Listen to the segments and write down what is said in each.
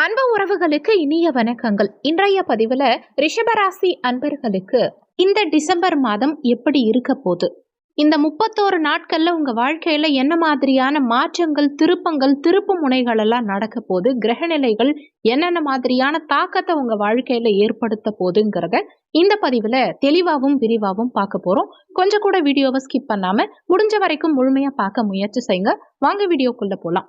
அன்பு உறவுகளுக்கு இனிய வணக்கங்கள். இன்றைய பதிவுல ரிஷபராசி அன்பர்களுக்கு இந்த டிசம்பர் மாதம் எப்படி இருக்க போகுது? இந்த முப்பத்தோரு நாட்கள்ல உங்க வாழ்க்கையில என்ன மாதிரியான மாற்றங்கள் திருப்பங்கள் திருப்பு முனைகள் எல்லாம் நடக்க போகுது? கிரகநிலைகள் என்னென்ன மாதிரியான தாக்கத்தை உங்க வாழ்க்கையில ஏற்படுத்த போகுதுங்கிறத இந்த பதிவுல தெளிவாகவும் விரிவாகவும் பார்க்க போறோம். கொஞ்சம் கூட வீடியோவை ஸ்கிப் பண்ணாம முடிஞ்ச வரைக்கும் முழுமையா பார்க்க முயற்சி செய்யுங்க. வாங்க வீடியோக்குள்ள போலாம்.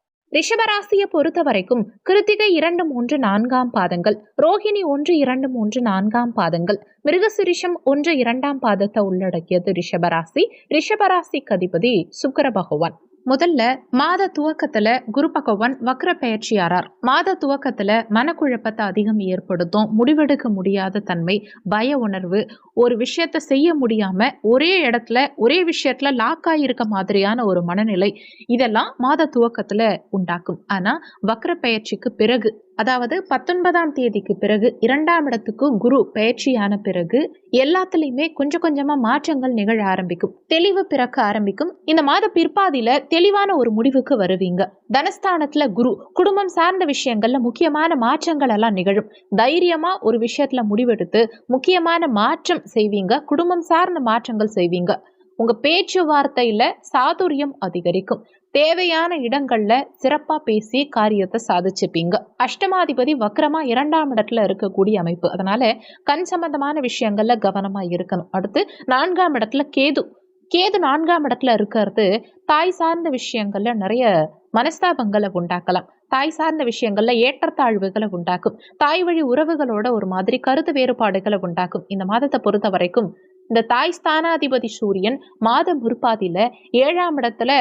ரிஷபராசியை பொறுத்த வரைக்கும் கிருத்திகை இரண்டு மூன்று நான்காம் பாதங்கள் ரோஹிணி ஒன்று இரண்டு மூன்று நான்காம் பாதங்கள் மிருகசிரிஷம் ஒன்று இரண்டாம் பாதத்தை உள்ளடக்கியது ரிஷபராசி. ரிஷபராசிக்கு அதிபதி சுக்கர பகவான். முதல்ல மாத துவக்கத்துல குரு பகவான் வக்ர பயிற்சியாரார். மாத துவக்கத்துல மனக்குழப்பத்தை அதிகம் ஏற்படுத்தும் முடிவெடுக்க முடியாத தன்மை பய உணர்வு ஒரு விஷயத்த செய்ய முடியாம ஒரே இடத்துல ஒரே விஷயத்துல லாக் ஆகியிருக்க மாதிரியான ஒரு மனநிலை இதெல்லாம் மாத துவக்கத்துல உண்டாக்கும். ஆனா வக்ர பயிற்சிக்கு பிறகு அதாவது பத்தொன்பதாம் தேதிக்கு பிறகு இரண்டாம் இடத்துக்கு குரு பயிற்சியான பிறகு எல்லாத்துலயுமே கொஞ்சம் கொஞ்சமா மாற்றங்கள் நிகழ ஆரம்பிக்கும். தெளிவு பிறக்க ஆரம்பிக்கும். இந்த மாத பிற்பாதியில தெளிவான ஒரு முடிவுக்கு வருவீங்க. தனஸ்தானத்துல குரு குடும்பம் சார்ந்த விஷயங்கள்ல முக்கியமான மாற்றங்கள் எல்லாம் நிகழும். தைரியமா ஒரு விஷயத்துல முடிவெடுத்து முக்கியமான மாற்றம் செய்வீங்க. குடும்பம் சார்ந்த மாற்றங்கள் செய்வீங்க. உங்க பேச்சுவார்த்தையில சாதுரியம் அதிகரிக்கும். தேவையான இடங்கள்ல சிறப்பா பேசி காரியத்தை சாதிச்சுப்பீங்க. அஷ்டமாதிபதி வக்கரமா இரண்டாம் இடத்துல இருக்கக்கூடிய அமைப்பு. அதனால கண் சம்பந்தமான விஷயங்கள்ல கவனமா இருக்கணும். அடுத்து நான்காம் இடத்துல கேது. கேது நான்காம் இடத்துல இருக்கிறது தாய் சார்ந்த விஷயங்கள்ல நிறைய மனஸ்தாபங்களை உண்டாக்கலாம். தாய் சார்ந்த விஷயங்கள்ல ஏற்றத்தாழ்வுகளை உண்டாக்கும். தாய் வழி உறவுகளோட ஒரு மாதிரி கருத்து வேறுபாடுகளை உண்டாக்கும். இந்த மாதத்தை பொறுத்த வரைக்கும் இந்த தாய் ஸ்தானாதிபதி சூரியன் மாத முற்பாதியில ஏழாம் இடத்துல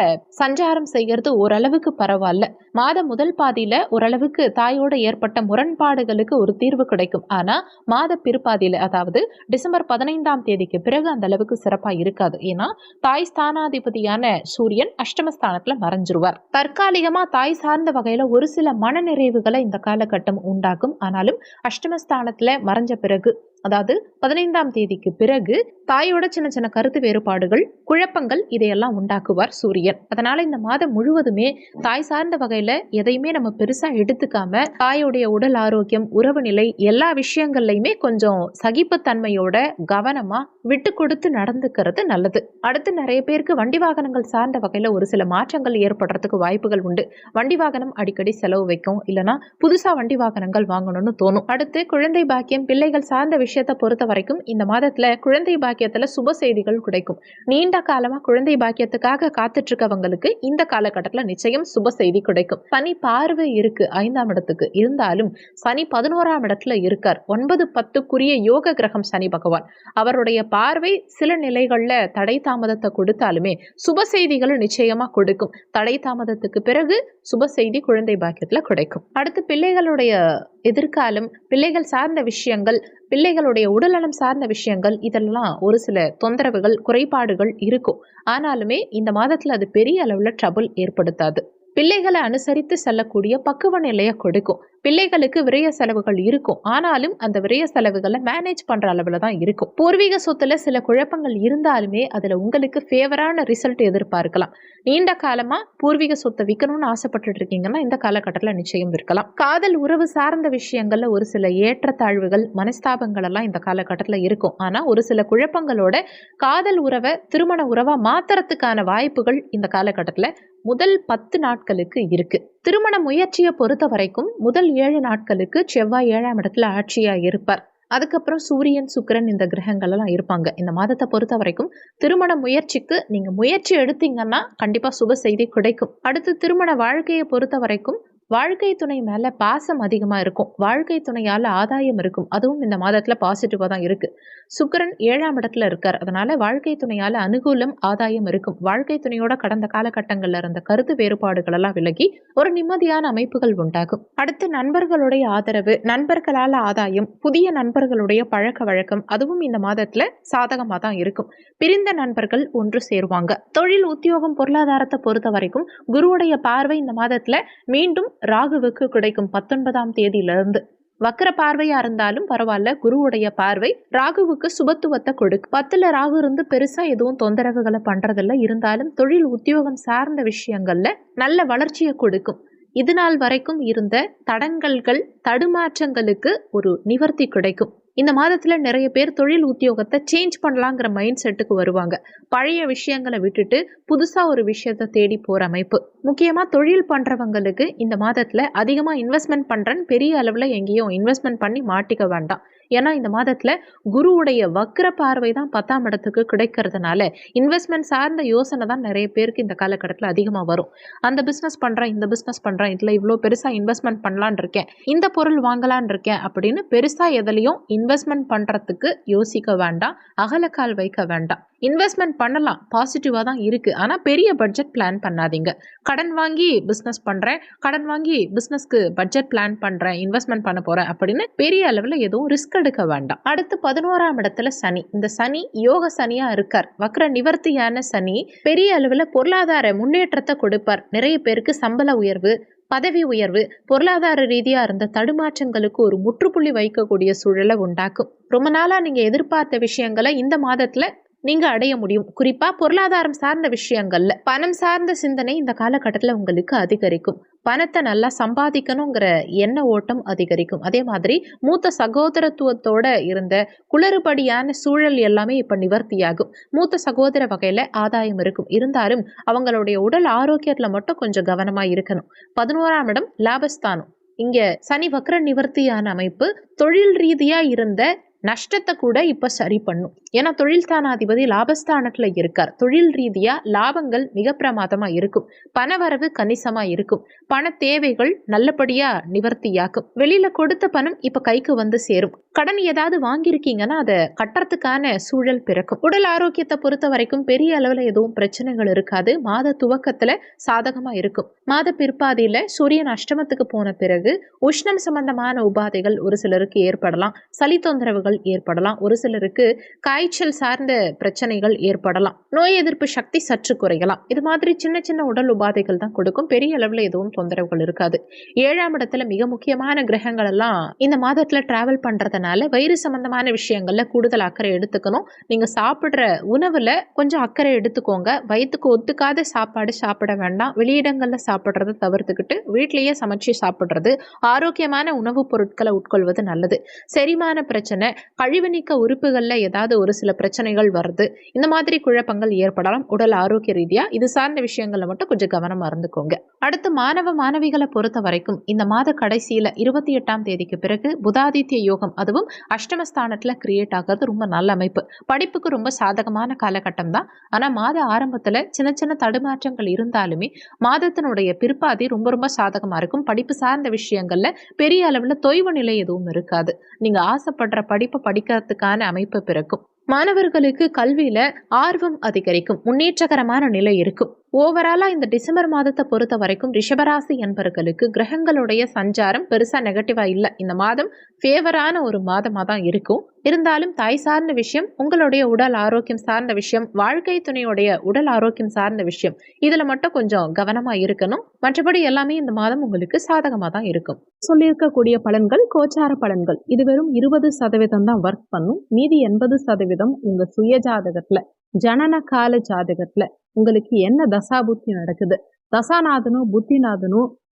சஞ்சாரம் செய்கிறது ஓரளவுக்கு பரவாயில்ல. மாத முதல் பாதியில ஓரளவுக்கு தாயோட ஏற்பட்ட முரண்பாடுகளுக்கு ஒரு தீர்வு கிடைக்கும். ஆனா மாத பிற்பாதியில அதாவது டிசம்பர் பதினைந்தாம் தேதிக்கு பிறகு அந்த அளவுக்கு சிறப்பா இருக்காது. ஏன்னா தாய் ஸ்தானாதிபதியான சூரியன் அஷ்டமஸ்தானத்துல மறைஞ்சிருவார். தற்காலிகமா தாய் சார்ந்த வகையில ஒரு சில மனநிறைவுகளை இந்த காலகட்டம் உண்டாக்கும். ஆனாலும் அஷ்டமஸ்தானத்துல மறைஞ்ச பிறகு அதாவது பதினைந்தாம் தேதிக்கு பிறகு தாயோட சின்ன சின்ன கருத்து வேறுபாடுகள் குழப்பங்கள் இதையெல்லாம் உண்டாக்குவார் சூரியன். அதனால இந்த மாதம் முழுவதுமே தாய் சார்ந்த வகையில எதையுமே நம்ம பெருசா எடுத்துக்காம தாயோடைய உடல் ஆரோக்கியம் உறவு நிலை எல்லா விஷயங்கள்லையுமே கொஞ்சம் சகிப்புத்தன்மையோட கவனமா விட்டு கொடுத்து நடந்துக்கிறது நல்லது. அடுத்து நிறைய பேருக்கு வண்டி வாகனங்கள் சார்ந்த வகையில் ஒரு சில மாற்றங்கள் ஏற்படுறதுக்கு வாய்ப்புகள் உண்டு. வண்டி வாகனம் அடிக்கடி செலவு வைக்கும். இல்லைன்னா புதுசாக வண்டி வாகனங்கள் வாங்கணும்னு தோணும். அடுத்து குழந்தை பாக்கியம் பிள்ளைகள் சார்ந்த விஷயத்தை பொறுத்த வரைக்கும் இந்த மாதத்தில் குழந்தை பாக்கியத்தில் சுப செய்திகள் கிடைக்கும். நீண்ட காலமாக குழந்தை பாக்கியத்துக்காக காத்துட்டு இருக்கவங்களுக்கு இந்த காலகட்டத்தில் நிச்சயம் சுப செய்தி கிடைக்கும். சனி பார்வை இருக்கு ஐந்தாம் இடத்துக்கு. இருந்தாலும் சனி பதினோராம் இடத்துல இருக்கார். ஒன்பது பத்துக்குரிய யோக கிரகம் சனி பகவான். அவருடைய பார்வை சில நிலைகளில் தடை தாமதத்தை கொடுத்தாலுமே சுப செய்திகளும் நிச்சயமாக கொடுக்கும். தடை தாமதத்துக்கு பிறகு சுப செய்தி குழந்தை பாக்கியத்தில் கிடைக்கும். அடுத்து பிள்ளைகளுடைய எதிர்காலம் பிள்ளைகள் சார்ந்த விஷயங்கள் பிள்ளைகளுடைய உடல்நலம் சார்ந்த விஷயங்கள் இதெல்லாம் ஒரு சில தொந்தரவுகள் குறைபாடுகள் இருக்கும். ஆனாலுமே இந்த மாதத்தில் அது பெரிய அளவில் ட்ரபுள் ஏற்படுத்தாது. பிள்ளைகளை அனுசரித்து செல்லக்கூடிய பக்குவ நிலையை கொடுக்கும். பிள்ளைகளுக்கு விரய செலவுகள் இருக்கும். ஆனாலும் அந்த விரய செலவுகளை மேனேஜ் பண்ற அளவுல தான் இருக்கும். பூர்வீக சொத்துல சில குழப்பங்கள் இருந்தாலுமே அதுல உங்களுக்கு ஃபேவரான ரிசல்ட் எதிர்பார்க்கலாம். நீண்ட காலமா பூர்வீக சொத்தை விற்கணும்னு ஆசைப்பட்டுட்டு இருக்கீங்கன்னா இந்த காலகட்டத்தில் நிச்சயம் விற்கலாம். காதல் உறவு சார்ந்த விஷயங்கள்ல ஒரு சில ஏற்றத்தாழ்வுகள் மனஸ்தாபங்கள் எல்லாம் இந்த காலகட்டத்தில் இருக்கும். ஆனா ஒரு சில குழப்பங்களோட காதல் உறவை திருமண உறவா மாத்துறதுக்கான வாய்ப்புகள் இந்த காலகட்டத்தில் முதல் பத்து நாட்களுக்கு இருக்கு. திருமண முயற்சியை பொறுத்த வரைக்கும் முதல் ஏழு நாட்களுக்கு செவ்வாய் ஏழாம் இடத்துல ஆட்சியா இருப்பார். அதுக்கப்புறம் சூரியன் சுக்கரன் இந்த கிரகங்கள் எல்லாம் இருப்பாங்க. இந்த மாதத்தை பொறுத்த வரைக்கும் திருமண முயற்சிக்கு நீங்க முயற்சி எடுத்தீங்கன்னா கண்டிப்பா சுப செய்தி கிடைக்கும். அடுத்து திருமண வாழ்க்கையை பொறுத்த வரைக்கும் வாழ்க்கை துணை மேலே பாசம் அதிகமாக இருக்கும். வாழ்க்கை துணையால் ஆதாயம் இருக்கும். அதுவும் இந்த மாதத்தில் பாசிட்டிவாக தான் இருக்குது சுக்கரன் ஏழாம் இடத்துல இருக்கார். அதனால் வாழ்க்கை துணையால் அனுகூலம் ஆதாயம் இருக்கும். வாழ்க்கை துணையோட கடந்த காலகட்டங்களில் இருந்த கருத்து வேறுபாடுகள் எல்லாம் விலகி ஒரு நிம்மதியான அமைப்புகள் உண்டாகும். அடுத்து நண்பர்களுடைய ஆதரவு நண்பர்களால் ஆதாயம் புதிய நண்பர்களுடைய பழக்க வழக்கம் அதுவும் இந்த மாதத்தில் சாதகமாக தான் இருக்கும். பிரிந்த நண்பர்கள் ஒன்று சேருவாங்க. தொழில் உத்தியோகம் பொருளாதாரத்தை பொறுத்த வரைக்கும் குருவுடைய பார்வை இந்த மாதத்தில் மீண்டும் ராகுவுக்கு கிடைக்கும் பத்தொன்பதாம் தேதியிலிருந்து. வக்கர பார்வையா இருந்தாலும் பரவாயில்ல குருவுடைய பார்வை ராகுவுக்கு சுபத்துவத்தை கொடுக்கு. பத்துல ராகு இருந்து பெருசா எதுவும் தொந்தரவுகளை பண்றதில்ல. இருந்தாலும் தொழில் உத்தியோகம் சார்ந்த விஷயங்கள்ல நல்ல வளர்ச்சியை கொடுக்கும். இது நாள் வரைக்கும் இருந்த தடங்கல்கள் தடுமாற்றங்களுக்கு ஒரு நிவர்த்தி கிடைக்கும். இந்த மாதத்தில் நிறைய பேர் தொழில் உத்தியோகத்தை சேஞ்ச் பண்ணலாங்கிற மைண்ட் செட்டுக்கு வருவாங்க. பழைய விஷயங்களை விட்டுட்டு புதுசாக ஒரு விஷயத்தை தேடி போகிற அமைப்பு. முக்கியமாக தொழில் பண்ணுறவங்களுக்கு இந்த மாதத்தில் அதிகமாக இன்வெஸ்ட்மெண்ட் பண்ணுறேன்னு பெரிய அளவில் எங்கேயும் இன்வெஸ்ட்மெண்ட் பண்ணி மாட்டிக்க வேண்டாம். ஏன்னா இந்த மாதத்தில் குருவுடைய வக்ர பார்வை தான் பத்தாம் இடத்துக்கு கிடைக்கிறதுனால இன்வெஸ்ட்மெண்ட் சார்ந்த யோசனை தான் நிறைய பேருக்கு இந்த காலகட்டத்தில் அதிகமாக வரும். அந்த பிஸ்னஸ் பண்ணுறேன் இந்த பிஸ்னஸ் பண்ணுறேன் இதில் இவ்வளோ பெருசாக இன்வெஸ்ட்மெண்ட் பண்ணலான் இருக்கேன் இந்த பொருள் வாங்கலான் இருக்கேன் அப்படின்னு பெருசாக எதுலையும் இன்வெஸ்ட்மெண்ட் பண்ணுறதுக்கு யோசிக்க வேண்டாம் அகலக்கால் வைக்க வேண்டாம். இன்வெஸ்ட்மெண்ட் பண்ணலாம். பாசிட்டிவாக தான் இருக்குது ஆனால் பெரிய பட்ஜெட் பிளான் பண்ணாதீங்க. கடன் வாங்கி பிஸ்னஸ் பண்ணுறேன் கடன் வாங்கி பிஸ்னஸ்க்கு பட்ஜெட் பிளான் பண்ணுறேன் இன்வெஸ்ட்மெண்ட் பண்ண போகிறேன் அப்படின்னு பெரிய அளவில் எதுவும் ரிஸ்க் எடுக்க வேண்டாம். அடுத்து பதினோராம் இடத்துல சனி. இந்த சனி யோக சனியாக இருக்கார். வக்ர நிவர்த்தியான சனி பெரிய அளவில் பொருளாதார முன்னேற்றத்தை கொடுப்பார். நிறைய பேருக்கு சம்பள உயர்வு பதவி உயர்வு பொருளாதார ரீதியாக இருந்த தடுமாற்றங்களுக்கு ஒரு முற்றுப்புள்ளி வைக்கக்கூடிய சூழலை உண்டாக்கும். ரொம்ப நாளாக நீங்கள் எதிர்பார்த்த விஷயங்களை இந்த மாதத்தில் நீங்க அடைய முடியும். குறிப்பா பொருளாதாரம் சார்ந்த விஷயங்கள்ல பணம் சார்ந்த சிந்தனை இந்த காலகட்டத்தில் உங்களுக்கு அதிகரிக்கும். பணத்தை நல்லா சம்பாதிக்கணுங்கிற எண்ண ஓட்டம் அதிகரிக்கும். அதே மாதிரி மூத்த சகோதரத்துவத்தோட இருந்த குளறுபடியான சூழல் எல்லாமே இப்ப நிவர்த்தியாகும். மூத்த சகோதர வகையில ஆதாயம் இருக்கும். இருந்தாலும் அவங்களுடைய உடல் ஆரோக்கியத்துல மட்டும் கொஞ்சம் கவனமா இருக்கணும். பதினோராம் இடம் லாபஸ்தானம். இங்க சனி வக்ர நிவர்த்தியான அமைப்பு தொழில் ரீதியா இருந்த நஷ்டத்தை கூட இப்போ சரி பண்ணும். ஏன்னா தொழில் ஸ்தானாதிபதி லாபஸ்தானத்தில் இருக்கார். தொழில் ரீதியாக லாபங்கள் மிக பிரமாதமாக இருக்கும். பணவரவு கணிசமாக இருக்கும். பண தேவைகள் நல்லபடியாக நிவர்த்தியாக்கும் வெளியில் கொடுத்த பணம் இப்போ கைக்கு வந்து சேரும். கடன் ஏதாவது வாங்கியிருக்கீங்கன்னா அதை கட்டுறதுக்கான சூழல் பிறக்கும். உடல் ஆரோக்கியத்தை பொறுத்த வரைக்கும் பெரிய அளவில் எதுவும் பிரச்சனைகள் இருக்காது. மாத துவக்கத்தில் சாதகமாக இருக்கும். மாத பிற்பாதியில் சூரியன் அஷ்டமத்துக்கு போன பிறகு உஷ்ணம் சம்பந்தமான உபாதைகள் ஒரு சிலருக்கு ஏற்படலாம். சளி தொந்தரவுகள் பாதிப்புகள் ஏற்படலாம். ஒரு சிலருக்கு காய்ச்சல் சார்ந்த பிரச்சனைகள் ஏற்படலாம். நோய் எதிர்ப்பு சக்தி சற்று குறையலாம். இது மாதிரி சின்ன சின்ன உடல் உபாதைகள் தான் கொடுக்கும். பெரிய அளவில் எதுவும் தொந்தரவுகள் இருக்காது. ஏழாம் இடத்துல மிக முக்கியமான கிரகங்கள் எல்லாம் இந்த மாதத்துல டிராவல் பண்றதுனால வயிறு சம்பந்தமான விஷயங்கள்ல கூடுதல் அக்கறை எடுத்துக்கணும். நீங்க சாப்பிடுற உணவுல கொஞ்சம் அக்கறை எடுத்துக்கோங்க. வயிற்றுக்கு ஒத்துக்காத சாப்பாடு சாப்பிட வேண்டாம். வெளியிடங்கள்ல சாப்பிட்றத தவிர்த்துக்கிட்டு வீட்லயே சமைச்சு சாப்பிட்றது ஆரோக்கியமான உணவுப் பொருட்களை உட்கொள்வது நல்லது. செரிமான பிரச்சனை கழிவு நீக்க உறுப்புகளில் ஏதாவது ஒரு சில பிரச்சனைகள் வருது. இந்த மாதிரி குழப்பங்கள் ஏற்படலாம். உடல் ஆரோக்கிய ரீதியாக இது சார்ந்த விஷயங்களில் மட்டும் கொஞ்சம் கவனமாக இருந்துக்கோங்க. அடுத்து மாணவ மாணவிகளை பொறுத்த வரைக்கும் இந்த மாத கடைசியில் இருபத்தி எட்டாம் தேதிக்கு பிறகு புதாதித்ய யோகம் அதுவும் அஷ்டமஸ்தானத்தில் கிரியேட் ஆகிறது ரொம்ப நல்ல அமைப்பு. படிப்புக்கு ரொம்ப சாதகமான காலகட்டம் தான். ஆனால் மாத ஆரம்பத்தில் சின்ன சின்ன தடுமாற்றங்கள் இருந்தாலுமே மாதத்தினுடைய பிற்பாதி ரொம்ப ரொம்ப சாதகமாக இருக்கும். படிப்பு சார்ந்த விஷயங்களில் பெரிய அளவில் தொய்வு நிலை எதுவும் இருக்காது. நீங்கள் ஆசைப்படுற படிப்பு படிப்பு படிக்கிறதுக்கான அமைப்பு பிறக்கும். மாணவர்களுக்கு கல்வியில ஆர்வம் அதிகரிக்கும் முன்னேற்றகரமான நிலை இருக்கும். ஓவராலா இந்த டிசம்பர் மாதத்தை பொறுத்த வரைக்கும் ரிஷபராசி என்பவர்களுக்கு கிரகங்களுடைய சஞ்சாரம் பெருசா நெகட்டிவா இல்ல. இந்த மாதம் ஃபேவரான ஒரு மாதமா தான் இருக்கும். இருந்தாலும் தாய் சார்ந்த விஷயம் உங்களுடைய உடல் ஆரோக்கியம் சார்ந்த விஷயம் வாழ்க்கை துணையுடைய உடல் ஆரோக்கியம் சார்ந்த விஷயம் இதுல மட்டும் கொஞ்சம் கவனமா இருக்கணும். மற்றபடி எல்லாமே இந்த மாதம் உங்களுக்கு சாதகமா தான் இருக்கும். சொல்லியிருக்கக்கூடிய பலன்கள் கோச்சார பலன்கள். இது வெறும் இருபது சதவீதம் தான் ஒர்க் பண்ணும். மீதி எண்பது சதவீதம் உங்க சுய ஜாதகத்துல ஜனன கால ஜாதகத்துல உங்களுக்கு என்ன தசா புத்தி நடக்குது? தசாநாதனும் புத்திநாதனும்